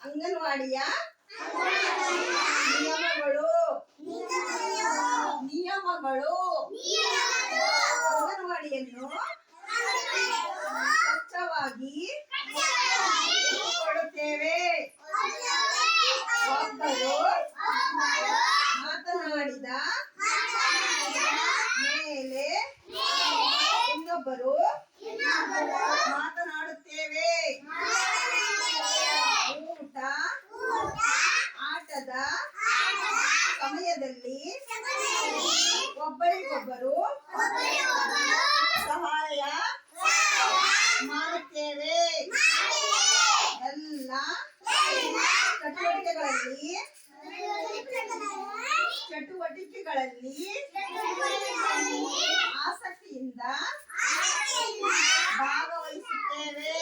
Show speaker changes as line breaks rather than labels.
ಅಂಗನವಾಡಿಯ ನಿಯಮಗಳು. ನಿಯಮಗಳು. ಅಂಗನವಾಡಿಯನ್ನು ಸ್ವಚ್ಛವಾಗಿ ಕೊಡುತ್ತೇವೆ ಒಬ್ಬರು ಮಾತನಾಡಿದ ಮೇಲೆ ಇನ್ನೊಬ್ಬರು ಸಮಯದಲ್ಲಿ ಒಬ್ಬರಿಗೊಬ್ಬರು ಸಹಾಯ ಮಾಡುತ್ತೇವೆ. ಎಲ್ಲ ಚಟುವಟಿಕೆಗಳಲ್ಲಿ ಚಟುವಟಿಕೆಗಳಲ್ಲಿ ಆಸಕ್ತಿಯಿಂದ ಭಾಗವಹಿಸುತ್ತೇವೆ.